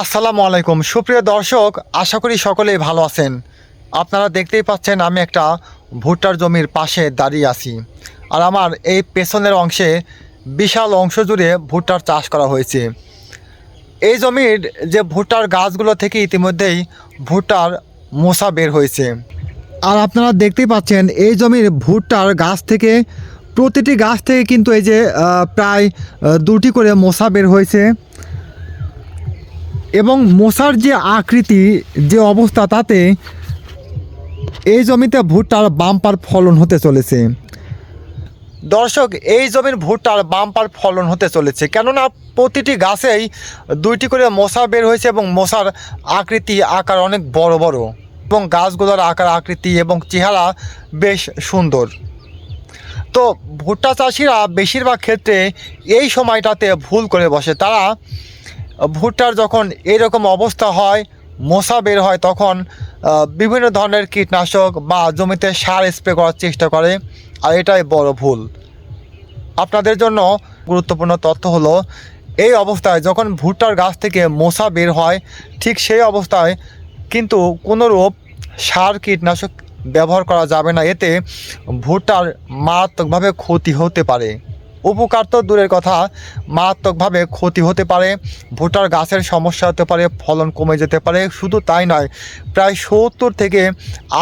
আসসালামু আলাইকুম। সুপ্রিয় দর্শক, আশা করি সকলেই ভালো আছেন। আপনারা দেখতেই পাচ্ছেন আমি একটা ভুট্টার জমির পাশে দাঁড়িয়ে আছি। আর আমার এই পেছনের অংশে বিশাল অংশ জুড়ে ভুট্টার চাষ করা হয়েছে। এই জমির যে ভুট্টার গাছগুলো থেকে ইতিমধ্যেই ভুট্টার মোসা বের হয়েছে। আর আপনারা দেখতেই পাচ্ছেন, এই জমির ভুট্টার গাছ থেকে, প্রতিটি গাছ থেকে কিন্তু এই যে প্রায় দুটি করে মোসা বের হয়েছে। এবং মশার যে আকৃতি, যে অবস্থা তাতে এই জমিতে ভুট্টার বাম্পার ফলন হতে চলেছে। দর্শক, এই জমির ভুট্টার বাম্পার ফলন হতে চলেছে। কেননা প্রতিটি গাছেই দুইটি করে মশা বের হয়েছে এবং মশার আকৃতি, আকার অনেক বড় বড় এবং গাছগুলোর আকার, আকৃতি এবং চেহারা বেশ সুন্দর। তো ভুট্টা চাষিরা বেশিরভাগ ক্ষেত্রে এই সময়টাতে ভুল করে বসে। তারা ভুট্টার যখন এরকম অবস্থা হয়, মশা বের হয়, তখন বিভিন্ন ধরনের কীটনাশক বা জমিতে সার স্প্রে করার চেষ্টা করে, আর এটাই বড় ভুল। আপনাদের জন্য গুরুত্বপূর্ণ তথ্য হলো, এই অবস্থায় যখন ভুট্টার গাছ থেকে মশা বের হয়, ঠিক সেই অবস্থায় কিন্তু কোনোরূপ সার কীটনাশক ব্যবহার করা যাবে না। এতে ভুট্টার মারাত্মকভাবে ক্ষতি হতে পারে। উপকার তো দূরের কথা। মারাত্মকভাবে ক্ষতি হতে পারে, ভুট্টার গাছের সমস্যা হতে পারে, ফলন কমে যেতে পারে, শুধু তাই নয়, প্রায় সত্তর থেকে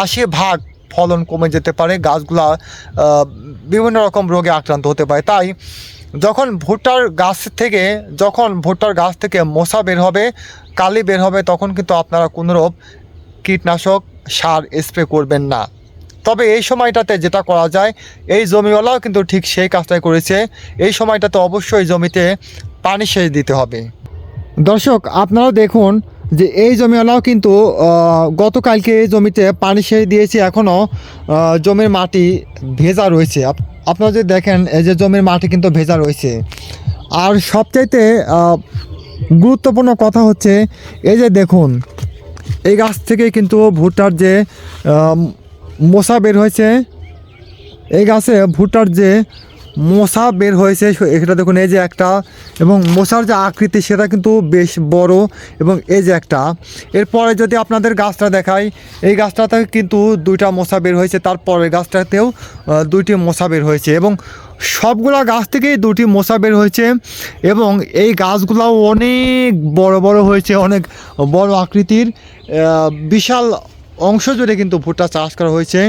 আশি ভাগ ফলন কমে যেতে পারে, গাছগুলা বিভিন্ন রকম রোগে আক্রান্ত হতে পারে। তাই যখন ভুট্টার গাছ থেকে, যখন ভুট্টার গাছ থেকে মশা বের হবে, কালি বের হবে, তখন কিন্তু আপনারা কোনোরূপ কীটনাশক সার স্প্রে করবেন না। তবে এই সময়টাতে যেটা করা যায়, এই জমিওয়ালাও কিন্তু ঠিক সেই কাজটাই করেছে। এই সময়টাতে অবশ্যই জমিতে পানি সেচ দিতে হবে। দর্শক, আপনারাও দেখুন যে এই জমিওয়ালাও কিন্তু গতকালকে এই জমিতে পানি সেচ দিয়েছে। এখনও জমির মাটি ভেজা রয়েছে। আপ- আপনারা যদি দেখেন, এই যে জমির মাটি কিন্তু ভেজা রয়েছে। আর সবচাইতে গুরুত্বপূর্ণ কথা হচ্ছে, এই যে দেখুন, এই গাছ থেকে কিন্তু ভুট্টার যে মশা বের হয়েছে। এই গাছে ভুট্টার যে মশা বের হয়েছে এটা দেখুন, এই যে একটা, এবং মশার যে আকৃতি, সেটা কিন্তু বেশ বড়, এবং এই যে একটা। এরপরে যদি আপনাদের গাছটা দেখাই, এই গাছটাতে কিন্তু দুইটা মশা বের হয়েছে, তারপরে গাছটাতেও দুইটি মশা বের হয়েছে, এবং সবগুলা গাছ থেকেই দুটি মশা বের হয়েছে, এবং এই গাছগুলাও অনেক বড় বড় হয়েছে, অনেক বড় আকৃতির বিশাল অংশ জুড়ে কিন্তু ভুট্টা চাষ করা হয়েছে।